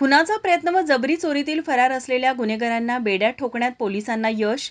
खुनाचा प्रयत्न व जबरी चोरीतील फरार असलेल्या गुन्हेगारांना बेड्यात ठोकण्यात पोलिसांना यश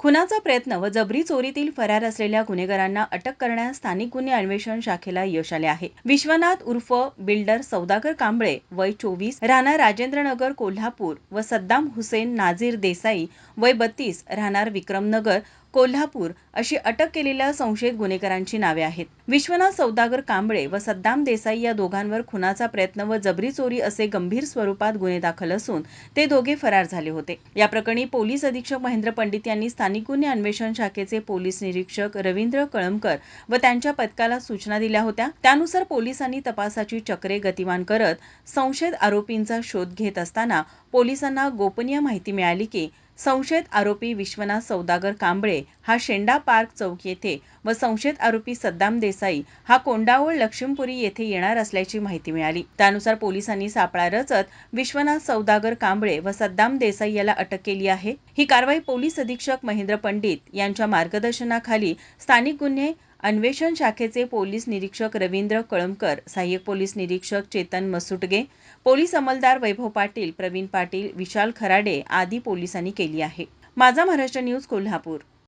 खुनाचा प्रयत्न व जबरी चोरीतील फरार असलेल्या गुन्हेगारांना अटक करण्यास स्थानिक गुन्हे अन्वेषण शाखेला यश आले आहे. विश्वनाथ उर्फ बिल्डर सौदागर कांबळे वय चोवीस राहणार राजेंद्रनगर कोल्हापूर व सद्दाम हुसेन नाझीर देसाई वय बत्तीस राहणार विक्रमनगर कोल्हापूर अशी अटक केलेल्या संशयित गुन्हेगारांची नावे आहेत. विश्वनाथ सौदागर कांबळे व सद्दाम देसाई या दोघांवर खुनाचा प्रयत्न व जबरी चोरी असे गंभीर स्वरूपात गुन्हे दाखल असून ते दोघे फरार झाले होते. या प्रकरणी पोलीस अधीक्षक महेंद्र पंडित यांनी स्थानिक गुन्हे अन्वेषण शाखेचे पोलीस निरीक्षक रवींद्र कळमकर व त्यांच्या पथकाला सूचना दिल्या होत्या. त्यानुसार पोलिसांनी तपासाची चक्रे गतिमान करत संशयित आरोपींचा शोध घेत असताना पोलिसांना गोपनीय माहिती मिळाली की संशयित आरोपी विश्वनाथ सौदागर कांबळे हा शेंडा पार्क चौक येथे व संशयित आरोपी सद्दाम देसाई हा कोंडावळ लक्ष्मीपुरी येथे येणार असल्याची माहिती मिळाली. त्यानुसार पोलिसांनी सापळा रचत विश्वनाथ सौदागर कांबळे व सद्दाम देसाई याला अटक केली आहे. ही कारवाई पोलीस अधीक्षक महेंद्र पंडित यांच्या मार्गदर्शनाखाली स्थानिक गुन्हे अन्वेषण शाखेचे पोलीस निरीक्षक रवींद्र कळमकर सहाय्यक पोलीस निरीक्षक चेतन मसुटगे पोलीस अंमलदार वैभव पाटील प्रवीण पाटील विशाल खराडे आदी पोलिसांनी केली आहे. माझा महाराष्ट्र न्यूज कोल्हापूर.